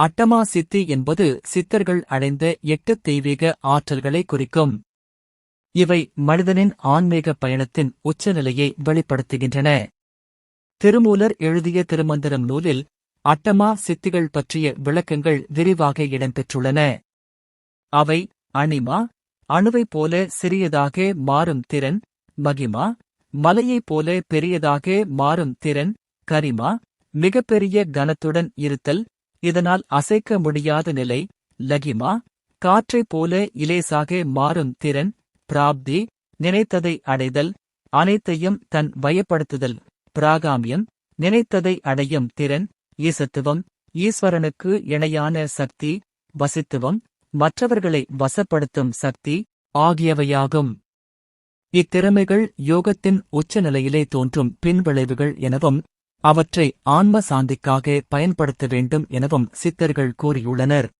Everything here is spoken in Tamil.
அட்டமா சித்தி என்பது சித்தர்கள் அடைந்த எட்டு தெய்வீக ஆற்றல்களை குறிக்கும். இவை மனிதனின் ஆன்மீக பயணத்தின் உச்சநிலையை வெளிப்படுத்துகின்றன. திருமூலர் எழுதிய திருமந்திரம் நூலில் அட்டமா சித்திகள் பற்றிய விளக்கங்கள் விரிவாக இடம்பெற்றுள்ளன. அவை அணிமா அணுவைப் போல சிறியதாக மாறும் திறன் மகிமா மலையைப் போல பெரியதாக மாறும் திறன் கரிமா மிகப்பெரிய கனத்துடன் இருத்தல் இதனால் அசைக்க முடியாத நிலை. லகிமா காற்றைப் போல இலேசாக மாறும் திறன் பிராப்தி நினைத்ததை அடைதல் அனைத்தையும் தன் வயப்படுத்துதல். பிராகாமியம் நினைத்ததை அடையும் திறன் ஈசத்துவம் ஈஸ்வரனுக்கு இணையான சக்தி வசித்துவம் மற்றவர்களை வசப்படுத்தும் சக்தி ஆகியவையாகும். இத்திறமைகள் யோகத்தின் உச்சநிலையிலே தோன்றும் பின்விளைவுகள் எனவும் அவற்றை ஆன்ம சாந்திக்காக பயன்படுத்த வேண்டும் எனவும் சித்தர்கள் கூறியுள்ளனர்.